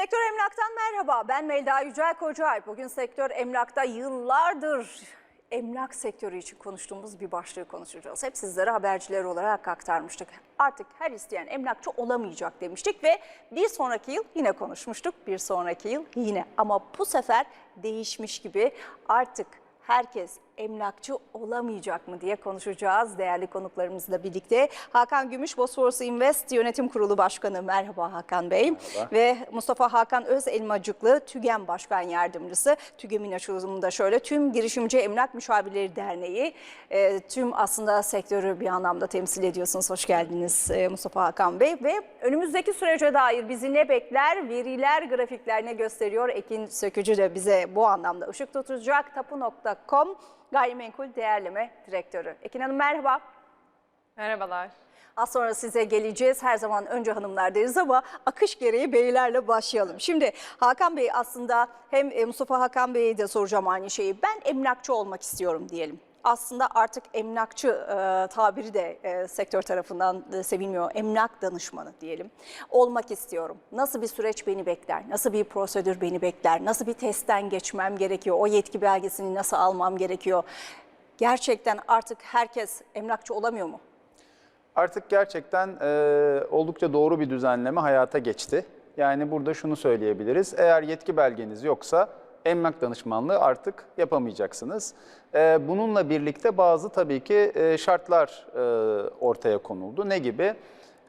Sektör Emlak'tan merhaba. Ben Melda Yücel Kocaay. Bugün Sektör Emlak'ta yıllardır emlak sektörü için konuştuğumuz bir başlığı konuşacağız. Hep sizlere haberciler olarak aktarmıştık. Artık her isteyen emlakçı olamayacak demiştik ve bir sonraki yıl yine konuşmuştuk. Bir sonraki yıl yine ama bu sefer değişmiş gibi artık herkes emlakçı olamayacak mı diye konuşacağız değerli konuklarımızla birlikte. Hakan Gümüş, Bosphorus Invest Yönetim Kurulu Başkanı. Merhaba Hakan Bey. Ve Mustafa Hakan Özelmacıklı, TÜGEM Başkan Yardımcısı. TÜGEM'in açılımında şöyle, tüm girişimci emlak müşavirleri derneği, e, tüm aslında sektörü bir anlamda temsil ediyorsunuz. Hoş geldiniz e, Mustafa Hakan Bey. Ve önümüzdeki sürece dair bizi ne bekler, veriler, grafikler ne gösteriyor? Ekin Sökücü de bize bu anlamda ışık tutacak. Tapu.com Gayrimenkul Değerleme Direktörü. Ekin Hanım merhaba. Merhabalar. Az sonra size geleceğiz. Her zaman önce hanımlar deriz ama akış gereği beylerle başlayalım. Şimdi Hakan Bey aslında hem e, Mustafa Hakan Bey'e de soracağım aynı şeyi. Ben emlakçı olmak istiyorum diyelim. Aslında artık emlakçı e, tabiri de e, sektör tarafından e, sevilmiyor. Emlak danışmanı diyelim. Olmak istiyorum. Nasıl bir süreç beni bekler? Nasıl bir prosedür beni bekler? Nasıl bir testten geçmem gerekiyor? O yetki belgesini nasıl almam gerekiyor? Gerçekten artık herkes emlakçı olamıyor mu? Artık gerçekten e, oldukça doğru bir düzenleme hayata geçti. Yani burada şunu söyleyebiliriz. Eğer yetki belgeniz yoksa emlak danışmanlığı artık yapamayacaksınız. E, bununla birlikte bazı tabii ki e, şartlar e, ortaya konuldu. Ne gibi?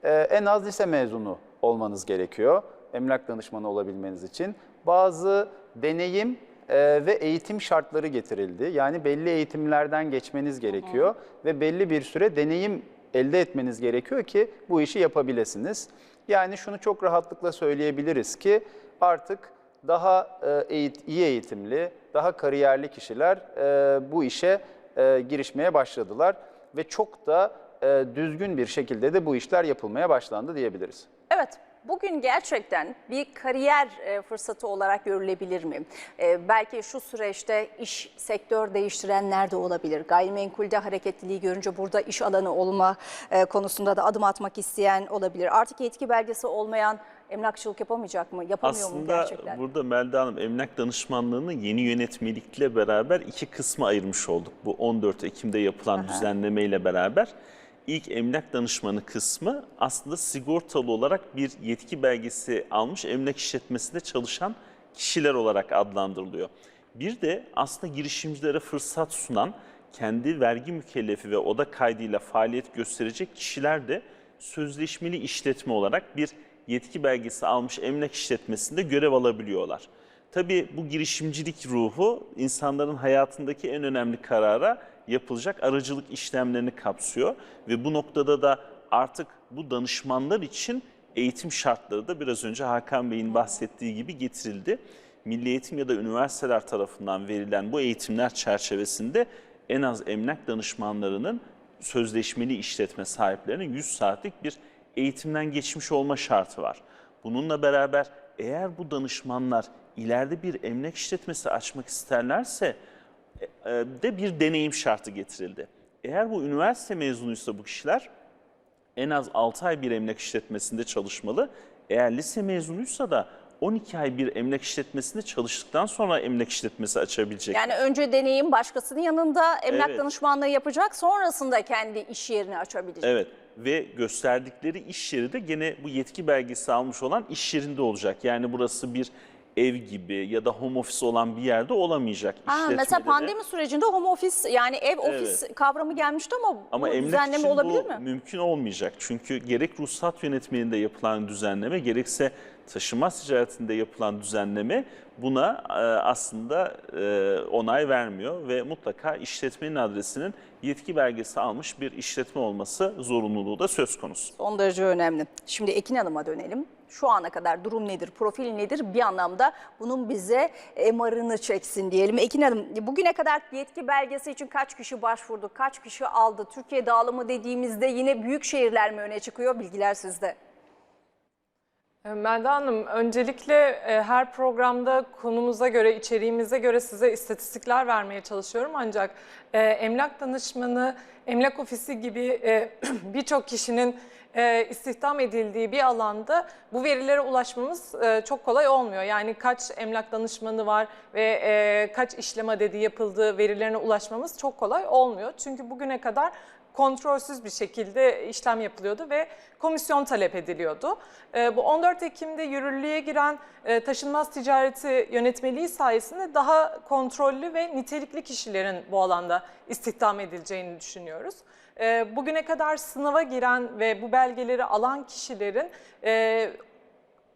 E, en az lise mezunu olmanız gerekiyor emlak danışmanı olabilmeniz için. Bazı deneyim e, ve eğitim şartları getirildi. Yani belli eğitimlerden geçmeniz gerekiyor ve belli bir süre deneyim elde etmeniz gerekiyor ki bu işi yapabilirsiniz. Yani şunu çok rahatlıkla söyleyebiliriz ki artık daha e, iyi eğitimli, daha kariyerli kişiler e, bu işe e, girişmeye başladılar ve çok da düzgün bir şekilde de bu işler yapılmaya başlandı diyebiliriz. Evet, bugün gerçekten bir kariyer e, fırsatı olarak görülebilir mi? E, belki şu süreçte iş sektör değiştirenler de olabilir. Gayrimenkulde hareketliliği görünce burada iş alanı olma e, konusunda da adım atmak isteyen olabilir. Artık yetki belgesi olmayan emlakçılık yapamayacak mı? Yapamıyor mu Aslında gerçekten? burada Melda Hanım emlak danışmanlığını yeni yönetmelikle beraber iki kısma ayırmış olduk. Bu 14 Ekim'de yapılan düzenlemeyle beraber. İlk emlak danışmanı kısmı aslında sigortalı olarak bir yetki belgesi almış emlak işletmesinde çalışan kişiler olarak adlandırılıyor. Bir de aslında girişimcilere fırsat sunan kendi vergi mükellefi ve oda kaydıyla faaliyet gösterecek kişiler de sözleşmeli işletme olarak bir yetki belgesi almış emlak işletmesinde görev alabiliyorlar. Tabii bu girişimcilik ruhu insanların hayatındaki en önemli karara yapılacak aracılık işlemlerini kapsıyor ve bu noktada da artık bu danışmanlar için eğitim şartları da biraz önce Hakan Bey'in bahsettiği gibi getirildi. Milli eğitim ya da üniversiteler tarafından verilen bu eğitimler çerçevesinde en az emlak danışmanlarının sözleşmeli işletme sahiplerinin 100 saatlik bir eğitimden geçmiş olma şartı var. Bununla beraber eğer bu danışmanlar ileride bir emlak işletmesi açmak isterlerse de bir deneyim şartı getirildi. Eğer bu üniversite mezunuysa bu kişiler en az 6 ay bir emlak işletmesinde çalışmalı. Eğer lise mezunuysa da 12 ay bir emlak işletmesinde çalıştıktan sonra emlak işletmesi açabilecek. Yani önce deneyim başkasının yanında emlak Evet. danışmanlığı yapacak, sonrasında kendi iş yerini açabilecek. Evet ve gösterdikleri iş yeri de gene bu yetki belgesi almış olan iş yerinde olacak. Yani burası bir ev gibi ya da home office olan bir yerde olamayacak. Ha, mesela İşletmede de. pandemi sürecinde home office yani ev ofis kavramı gelmişti ama, Ama bu emlak düzenleme için olabilir bu mi? mümkün olmayacak. Çünkü gerek ruhsat yönetmeliğinde yapılan düzenleme gerekse taşıma ticaretinde yapılan düzenleme buna e, aslında e, onay vermiyor ve mutlaka işletmenin adresinin yetki belgesi almış bir işletme olması zorunluluğu da söz konusu. Son derece önemli. Şimdi Ekin Hanım'a dönelim. Şu ana kadar durum nedir, profil nedir bir anlamda bunun bize MR'ını çeksin diyelim. Ekin Hanım bugüne kadar yetki belgesi için kaç kişi başvurdu, kaç kişi aldı? Türkiye dağılımı dediğimizde yine büyük şehirler mi öne çıkıyor? Bilgiler sizde. Melda Hanım, öncelikle e, her programda konumuza göre, içeriğimize göre size istatistikler vermeye çalışıyorum. Ancak e, emlak danışmanı, emlak ofisi gibi e, birçok kişinin e, istihdam edildiği bir alanda bu verilere ulaşmamız e, çok kolay olmuyor. Yani kaç emlak danışmanı var ve e, kaç işlem adedi yapıldığı verilerine ulaşmamız çok kolay olmuyor. Çünkü bugüne kadar kontrolsüz bir şekilde işlem yapılıyordu ve komisyon talep ediliyordu. E, bu 14 Ekim'de yürürlüğe giren taşınmaz ticareti yönetmeliği sayesinde daha kontrollü ve nitelikli kişilerin bu alanda istihdam edileceğini düşünüyoruz. E, bugüne kadar sınava giren ve bu belgeleri alan kişilerin e,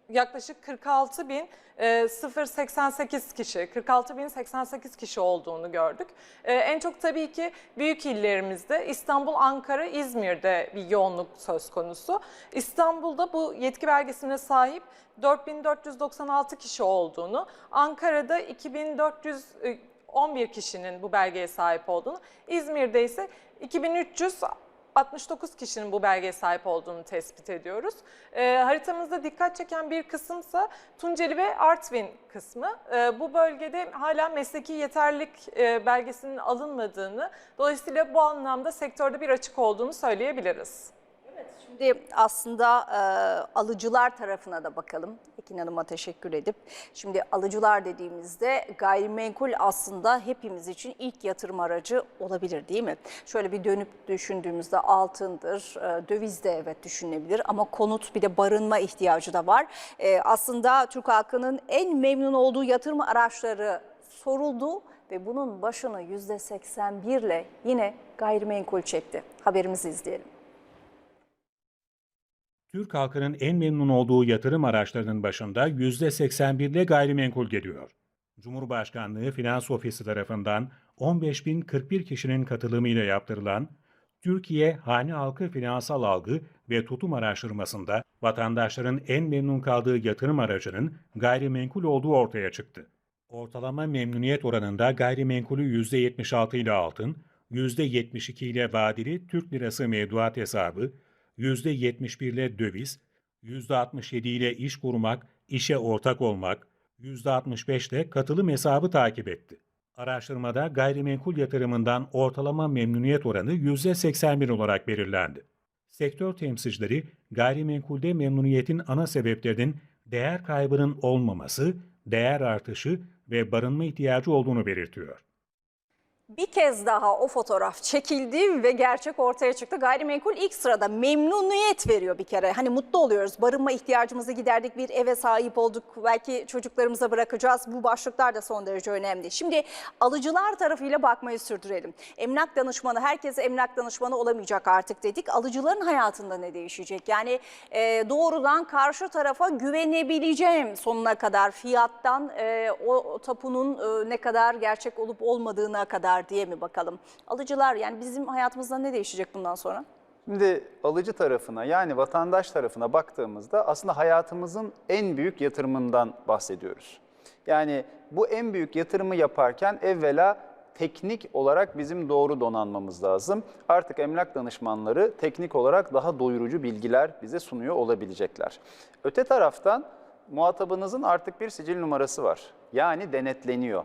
yaklaşık 46 bin e, 088 kişi, 46 bin 88 kişi olduğunu gördük. E, en çok tabii ki büyük illerimizde İstanbul, Ankara, İzmir'de bir yoğunluk söz konusu. İstanbul'da bu yetki belgesine sahip 4496 kişi olduğunu, Ankara'da 2411 kişinin bu belgeye sahip olduğunu, İzmir'de ise 2300 69 kişinin bu belgeye sahip olduğunu tespit ediyoruz. Ee, haritamızda dikkat çeken bir kısımsa Tunceli ve Artvin kısmı. Ee, bu bölgede hala mesleki yeterlilik e, belgesinin alınmadığını, dolayısıyla bu anlamda sektörde bir açık olduğunu söyleyebiliriz. Şimdi aslında e, alıcılar tarafına da bakalım. Ekin Hanım'a teşekkür edip. Şimdi alıcılar dediğimizde gayrimenkul aslında hepimiz için ilk yatırım aracı olabilir değil mi? Şöyle bir dönüp düşündüğümüzde altındır, e, döviz de evet düşünülebilir ama konut bir de barınma ihtiyacı da var. E, aslında Türk halkının en memnun olduğu yatırım araçları soruldu ve bunun başını %81 ile yine gayrimenkul çekti. Haberimizi izleyelim. Türk halkının en memnun olduğu yatırım araçlarının başında %81 ile gayrimenkul geliyor. Cumhurbaşkanlığı Finans Ofisi tarafından 15.041 kişinin katılımıyla yaptırılan Türkiye Hane Halkı Finansal Algı ve Tutum Araştırması'nda vatandaşların en memnun kaldığı yatırım aracının gayrimenkul olduğu ortaya çıktı. Ortalama memnuniyet oranında gayrimenkulü %76 ile altın, %72 ile vadeli Türk lirası mevduat hesabı, %71 ile döviz, %67 ile iş kurmak, işe ortak olmak, %65 ile katılım hesabı takip etti. Araştırmada gayrimenkul yatırımından ortalama memnuniyet oranı %81 olarak belirlendi. Sektör temsilcileri gayrimenkulde memnuniyetin ana sebeplerinin değer kaybının olmaması, değer artışı ve barınma ihtiyacı olduğunu belirtiyor. Bir kez daha o fotoğraf çekildi ve gerçek ortaya çıktı. Gayrimenkul ilk sırada memnuniyet veriyor bir kere. Hani mutlu oluyoruz. Barınma ihtiyacımızı giderdik, bir eve sahip olduk. Belki çocuklarımıza bırakacağız. Bu başlıklar da son derece önemli. Şimdi alıcılar tarafıyla bakmayı sürdürelim. Emlak danışmanı, herkes emlak danışmanı olamayacak artık dedik. Alıcıların hayatında ne değişecek? Yani e, doğrudan karşı tarafa güvenebileceğim sonuna kadar fiyattan e, o tapunun e, ne kadar gerçek olup olmadığına kadar diye mi bakalım? Alıcılar yani bizim hayatımızda ne değişecek bundan sonra? Şimdi alıcı tarafına yani vatandaş tarafına baktığımızda aslında hayatımızın en büyük yatırımından bahsediyoruz. Yani bu en büyük yatırımı yaparken evvela teknik olarak bizim doğru donanmamız lazım. Artık emlak danışmanları teknik olarak daha doyurucu bilgiler bize sunuyor olabilecekler. Öte taraftan muhatabınızın artık bir sicil numarası var. Yani denetleniyor.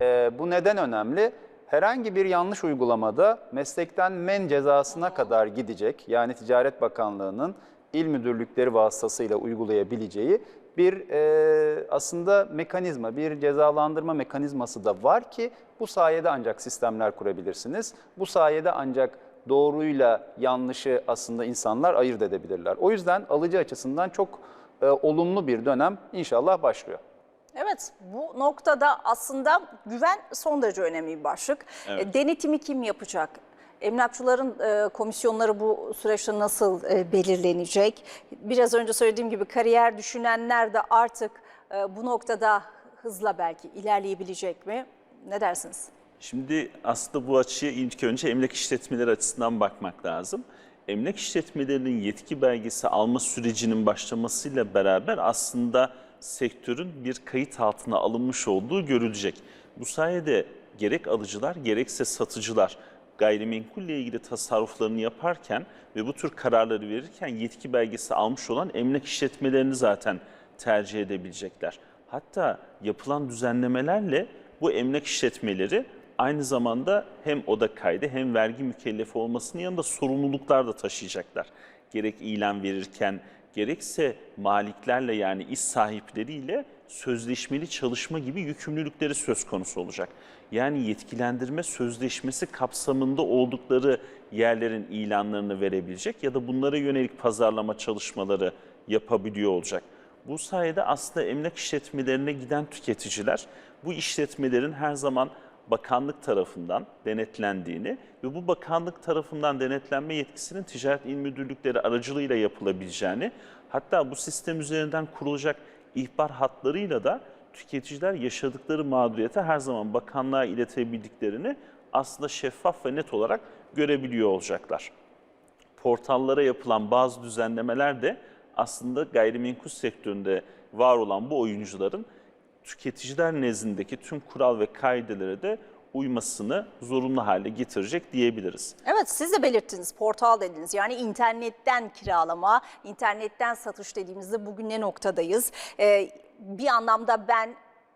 Ee, bu neden önemli? Herhangi bir yanlış uygulamada meslekten men cezasına kadar gidecek. Yani Ticaret Bakanlığı'nın il müdürlükleri vasıtasıyla uygulayabileceği bir e, aslında mekanizma, bir cezalandırma mekanizması da var ki bu sayede ancak sistemler kurabilirsiniz. Bu sayede ancak doğruyla yanlışı aslında insanlar ayırt edebilirler. O yüzden alıcı açısından çok e, olumlu bir dönem inşallah başlıyor. Evet bu noktada aslında güven son derece önemli bir başlık. E, denetimi kim yapacak? Emlakçıların e, komisyonları bu süreçte nasıl e, belirlenecek? Biraz önce söylediğim gibi kariyer düşünenler de artık e, bu noktada hızla belki ilerleyebilecek mi? Ne dersiniz? Şimdi aslında bu açıya ilk önce emlak işletmeleri açısından bakmak lazım. Emlak işletmelerinin yetki belgesi alma sürecinin başlamasıyla beraber aslında sektörün bir kayıt altına alınmış olduğu görülecek. Bu sayede gerek alıcılar gerekse satıcılar gayrimenkulle ilgili tasarruflarını yaparken ve bu tür kararları verirken yetki belgesi almış olan emlak işletmelerini zaten tercih edebilecekler. Hatta yapılan düzenlemelerle bu emlak işletmeleri aynı zamanda hem oda kaydı hem vergi mükellefi olmasının yanında sorumluluklar da taşıyacaklar. gerek ilan verirken gerekse maliklerle yani iş sahipleriyle sözleşmeli çalışma gibi yükümlülükleri söz konusu olacak. Yani yetkilendirme sözleşmesi kapsamında oldukları yerlerin ilanlarını verebilecek ya da bunlara yönelik pazarlama çalışmaları yapabiliyor olacak. Bu sayede aslında emlak işletmelerine giden tüketiciler bu işletmelerin her zaman bakanlık tarafından denetlendiğini ve bu bakanlık tarafından denetlenme yetkisinin ticaret il müdürlükleri aracılığıyla yapılabileceğini hatta bu sistem üzerinden kurulacak ihbar hatlarıyla da tüketiciler yaşadıkları mağduriyete her zaman bakanlığa iletebildiklerini aslında şeffaf ve net olarak görebiliyor olacaklar. Portallara yapılan bazı düzenlemeler de aslında gayrimenkul sektöründe var olan bu oyuncuların tüketiciler nezdindeki tüm kural ve kaidelere de uymasını zorunlu hale getirecek diyebiliriz. Evet siz de belirttiniz portal dediniz yani internetten kiralama, internetten satış dediğimizde bugün ne noktadayız? Ee, bir anlamda ben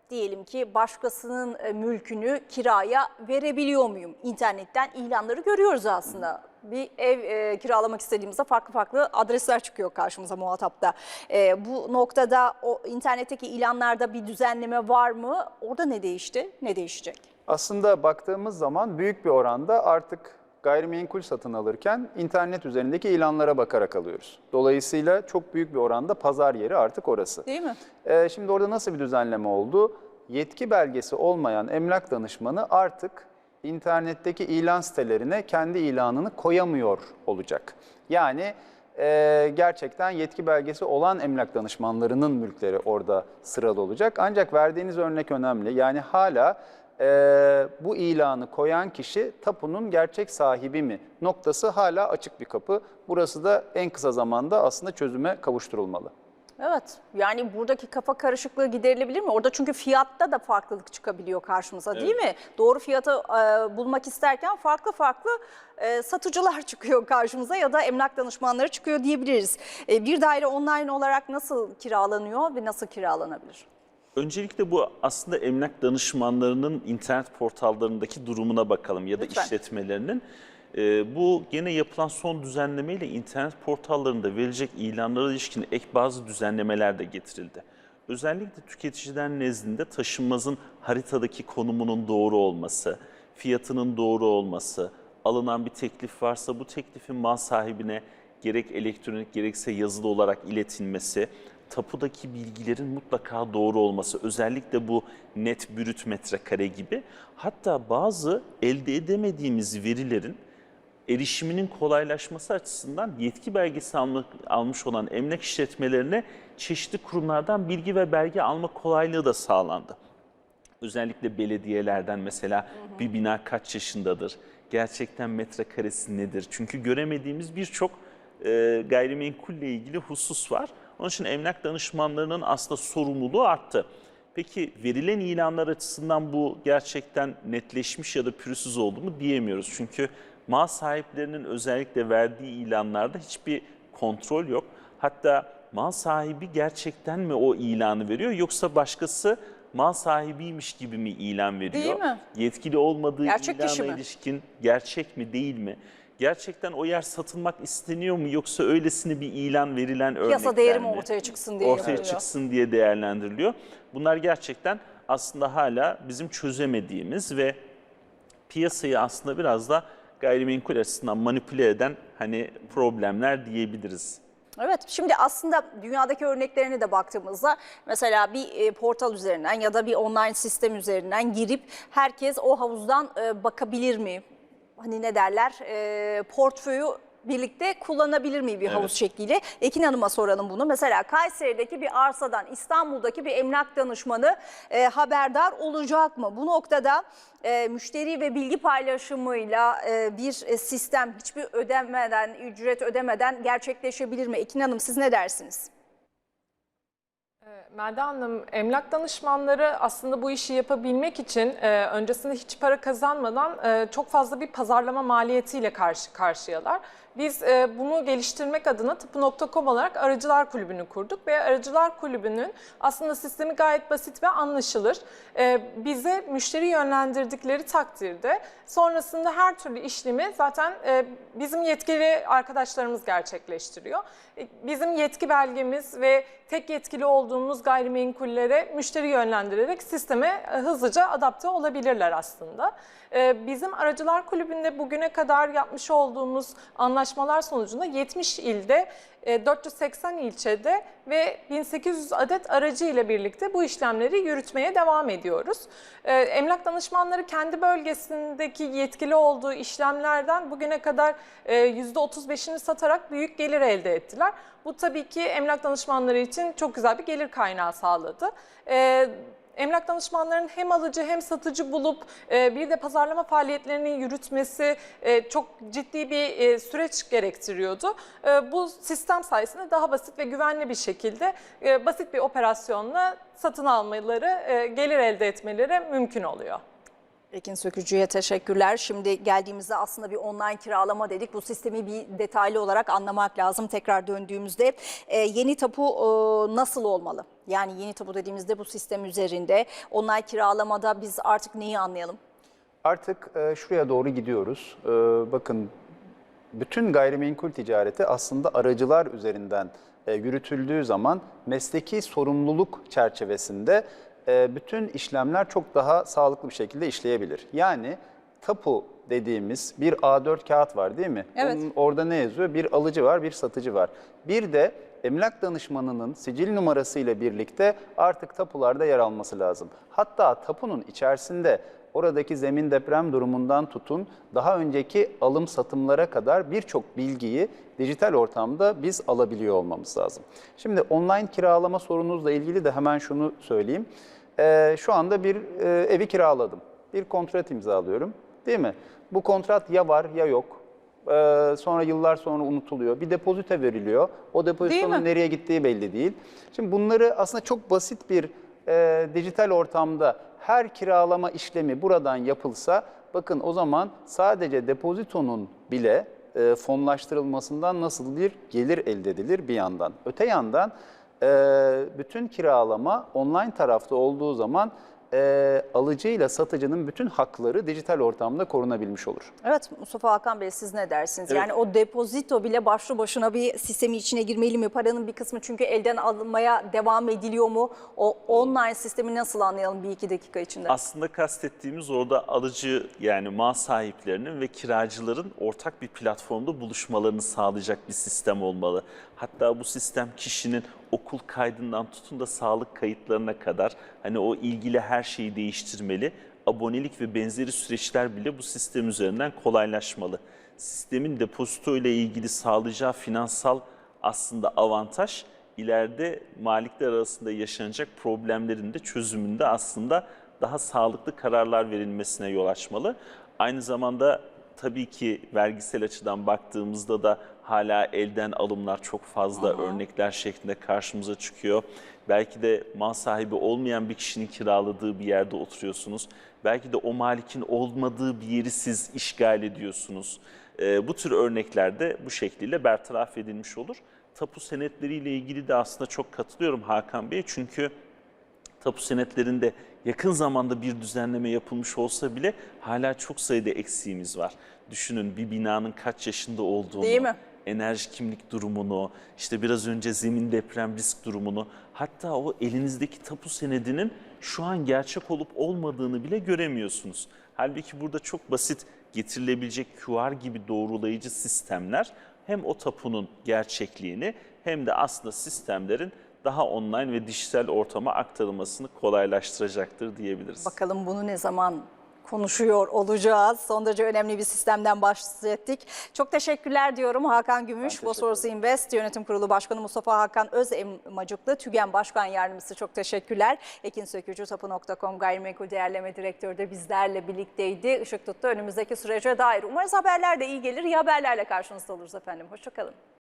diyelim ki başkasının e, mülkünü kiraya verebiliyor muyum? İnternetten ilanları görüyoruz aslında. Bir ev e, kiralamak istediğimizde farklı farklı adresler çıkıyor karşımıza muhatapta. E, bu noktada o internetteki ilanlarda bir düzenleme var mı? Orada ne değişti? Ne değişecek? Aslında baktığımız zaman büyük bir oranda artık gayrimenkul satın alırken internet üzerindeki ilanlara bakarak alıyoruz. Dolayısıyla çok büyük bir oranda pazar yeri artık orası. Değil mi? Ee, şimdi orada nasıl bir düzenleme oldu? Yetki belgesi olmayan emlak danışmanı artık internetteki ilan sitelerine kendi ilanını koyamıyor olacak. Yani e, gerçekten yetki belgesi olan emlak danışmanlarının mülkleri orada sıralı olacak. Ancak verdiğiniz örnek önemli. Yani hala e, bu ilanı koyan kişi tapunun gerçek sahibi mi noktası hala açık bir kapı. Burası da en kısa zamanda aslında çözüme kavuşturulmalı. Evet yani buradaki kafa karışıklığı giderilebilir mi? Orada çünkü fiyatta da farklılık çıkabiliyor karşımıza değil mi? Doğru fiyatı e, bulmak isterken farklı farklı e, satıcılar çıkıyor karşımıza ya da emlak danışmanları çıkıyor diyebiliriz. E, bir daire online olarak nasıl kiralanıyor ve nasıl kiralanabilir? Öncelikle bu aslında emlak danışmanlarının internet portallarındaki durumuna bakalım ya da Lütfen. işletmelerinin. Ee, bu gene yapılan son düzenlemeyle internet portallarında verilecek ilanlara ilişkin ek bazı düzenlemeler de getirildi. Özellikle tüketiciler nezdinde taşınmazın haritadaki konumunun doğru olması, fiyatının doğru olması, alınan bir teklif varsa bu teklifin mal sahibine gerek elektronik gerekse yazılı olarak iletilmesi, tapudaki bilgilerin mutlaka doğru olması, özellikle bu net brüt metrekare gibi, hatta bazı elde edemediğimiz verilerin erişiminin kolaylaşması açısından yetki belgesi almak, almış olan emlak işletmelerine çeşitli kurumlardan bilgi ve belge alma kolaylığı da sağlandı. Özellikle belediyelerden mesela bir bina kaç yaşındadır, gerçekten metrekaresi nedir? Çünkü göremediğimiz birçok e, gayrimenkulle ilgili husus var. Onun için emlak danışmanlarının aslında sorumluluğu arttı. Peki verilen ilanlar açısından bu gerçekten netleşmiş ya da pürüzsüz oldu mu diyemiyoruz. Çünkü mal sahiplerinin özellikle verdiği ilanlarda hiçbir kontrol yok. Hatta mal sahibi gerçekten mi o ilanı veriyor yoksa başkası mal sahibiymiş gibi mi ilan veriyor? Değil mi? Yetkili olmadığı Gerçek ilana ilişkin gerçek mi değil mi? Gerçekten o yer satılmak isteniyor mu yoksa öylesine bir ilan verilen örnekler Piyasa değeri mi mi? ortaya çıksın diye ortaya yapılıyor. çıksın diye değerlendiriliyor. Bunlar gerçekten aslında hala bizim çözemediğimiz ve piyasayı aslında biraz da gayrimenkul açısından manipüle eden hani problemler diyebiliriz. Evet şimdi aslında dünyadaki örneklerine de baktığımızda mesela bir e, portal üzerinden ya da bir online sistem üzerinden girip herkes o havuzdan e, bakabilir mi? Hani ne derler e, portföyü birlikte kullanabilir mi bir havuz şekliyle? Ekin Hanım'a soralım bunu. Mesela Kayseri'deki bir arsadan İstanbul'daki bir emlak danışmanı e, haberdar olacak mı? Bu noktada e, müşteri ve bilgi paylaşımıyla e, bir e, sistem hiçbir ödemeden, ücret ödemeden gerçekleşebilir mi? Ekin Hanım siz ne dersiniz? Melda Hanım, emlak danışmanları aslında bu işi yapabilmek için e, öncesinde hiç para kazanmadan e, çok fazla bir pazarlama maliyetiyle karşı karşıyalar. Biz e, bunu geliştirmek adına Tıpı.com olarak Aracılar Kulübü'nü kurduk ve Aracılar Kulübü'nün aslında sistemi gayet basit ve anlaşılır. E, bize müşteri yönlendirdikleri takdirde sonrasında her türlü işlemi zaten e, bizim yetkili arkadaşlarımız gerçekleştiriyor. E, Bizim yetki belgemiz ve tek yetkili olduğumuz gayrimenkullere müşteri yönlendirerek sisteme e, hızlıca adapte olabilirler aslında. E, Bizim Aracılar Kulübü'nde bugüne kadar yapmış olduğumuz anlaşmalar sonucunda 70 ilde, e, 480 ilçede ve 1800 adet aracı ile birlikte bu işlemleri yürütmeye devam ediyoruz. E, Emlak danışmanları kendi bölgesindeki yetkili olduğu işlemlerden bugüne kadar e, %35'ini satarak büyük gelir elde ettiler. Bu tabii ki emlak danışmanları için çok güzel bir gelir kaynağı sağladı. Emlak danışmanlarının hem alıcı hem satıcı bulup e, bir de pazarlama faaliyetlerini yürütmesi e, çok ciddi bir e, süreç gerektiriyordu. Bu sistem sayesinde daha basit ve güvenli bir şekilde basit bir operasyonla satın almaları, gelir elde etmeleri mümkün oluyor. Ekin Sökücü'ye teşekkürler. Şimdi geldiğimizde aslında bir online kiralama dedik. Bu sistemi bir detaylı olarak anlamak lazım tekrar döndüğümüzde. Ee, yeni tapu e, nasıl olmalı? Yani yeni tapu dediğimizde bu sistem üzerinde online kiralamada biz artık neyi anlayalım? Artık e, şuraya doğru gidiyoruz. E, bakın bütün gayrimenkul ticareti aslında aracılar üzerinden e, yürütüldüğü zaman mesleki sorumluluk çerçevesinde e, bütün işlemler çok daha sağlıklı bir şekilde işleyebilir. Yani tapu dediğimiz bir A4 kağıt var değil mi? Evet. Onun orada ne yazıyor? Bir alıcı var, bir satıcı var. Bir de emlak danışmanının sicil numarası ile birlikte artık tapularda yer alması lazım. Hatta tapunun içerisinde oradaki zemin deprem durumundan tutun daha önceki alım satımlara kadar birçok bilgiyi dijital ortamda biz alabiliyor olmamız lazım. Şimdi online kiralama sorunuzla ilgili de hemen şunu söyleyeyim. Ee, şu anda bir e, evi kiraladım. Bir kontrat imzalıyorum değil mi? Bu kontrat ya var ya yok. Ee, sonra yıllar sonra unutuluyor. Bir depozite veriliyor. O depozitonun nereye gittiği belli değil. Şimdi bunları aslında çok basit bir e, dijital ortamda her kiralama işlemi buradan yapılsa bakın o zaman sadece depozitonun bile e, fonlaştırılmasından nasıl bir gelir elde edilir bir yandan. Öte yandan e, bütün kiralama online tarafta olduğu zaman e, alıcıyla satıcının bütün hakları dijital ortamda korunabilmiş olur. Evet Mustafa Hakan Bey siz ne dersiniz? Evet. Yani o depozito bile başlı başına bir sistemin içine girmeli mi? Paranın bir kısmı çünkü elden alınmaya devam ediliyor mu? O online sistemi nasıl anlayalım bir iki dakika içinde? Aslında kastettiğimiz orada alıcı yani mal sahiplerinin ve kiracıların ortak bir platformda buluşmalarını sağlayacak bir sistem olmalı. Hatta bu sistem kişinin okul kaydından tutun da sağlık kayıtlarına kadar hani o ilgili her şeyi değiştirmeli. Abonelik ve benzeri süreçler bile bu sistem üzerinden kolaylaşmalı. Sistemin depozito ile ilgili sağlayacağı finansal aslında avantaj ileride malikler arasında yaşanacak problemlerin de çözümünde aslında daha sağlıklı kararlar verilmesine yol açmalı. Aynı zamanda tabii ki vergisel açıdan baktığımızda da hala elden alımlar çok fazla örnekler şeklinde karşımıza çıkıyor. Belki de mal sahibi olmayan bir kişinin kiraladığı bir yerde oturuyorsunuz. Belki de o malikin olmadığı bir yeri siz işgal ediyorsunuz. Ee, bu tür örneklerde bu şekliyle bertaraf edilmiş olur. Tapu senetleriyle ilgili de aslında çok katılıyorum Hakan Bey. Çünkü tapu senetlerinde yakın zamanda bir düzenleme yapılmış olsa bile hala çok sayıda eksiğimiz var. Düşünün bir binanın kaç yaşında olduğunu, Değil mi? Enerji kimlik durumunu, işte biraz önce zemin deprem risk durumunu, hatta o elinizdeki tapu senedinin şu an gerçek olup olmadığını bile göremiyorsunuz. Halbuki burada çok basit getirilebilecek QR gibi doğrulayıcı sistemler hem o tapunun gerçekliğini hem de aslında sistemlerin daha online ve dijital ortama aktarılmasını kolaylaştıracaktır diyebiliriz. Bakalım bunu ne zaman konuşuyor olacağız. Son derece önemli bir sistemden bahsettik. Çok teşekkürler diyorum Hakan Gümüş, Bosporus Invest Yönetim Kurulu Başkanı Mustafa Hakan Özemacıklı, TÜGEN Başkan Yardımcısı çok teşekkürler. Ekin Sökücü, Tapu.com Gayrimenkul Değerleme Direktörü de bizlerle birlikteydi. Işık tuttu önümüzdeki sürece dair. Umarız haberler de iyi gelir. İyi haberlerle karşınızda oluruz efendim. Hoşçakalın.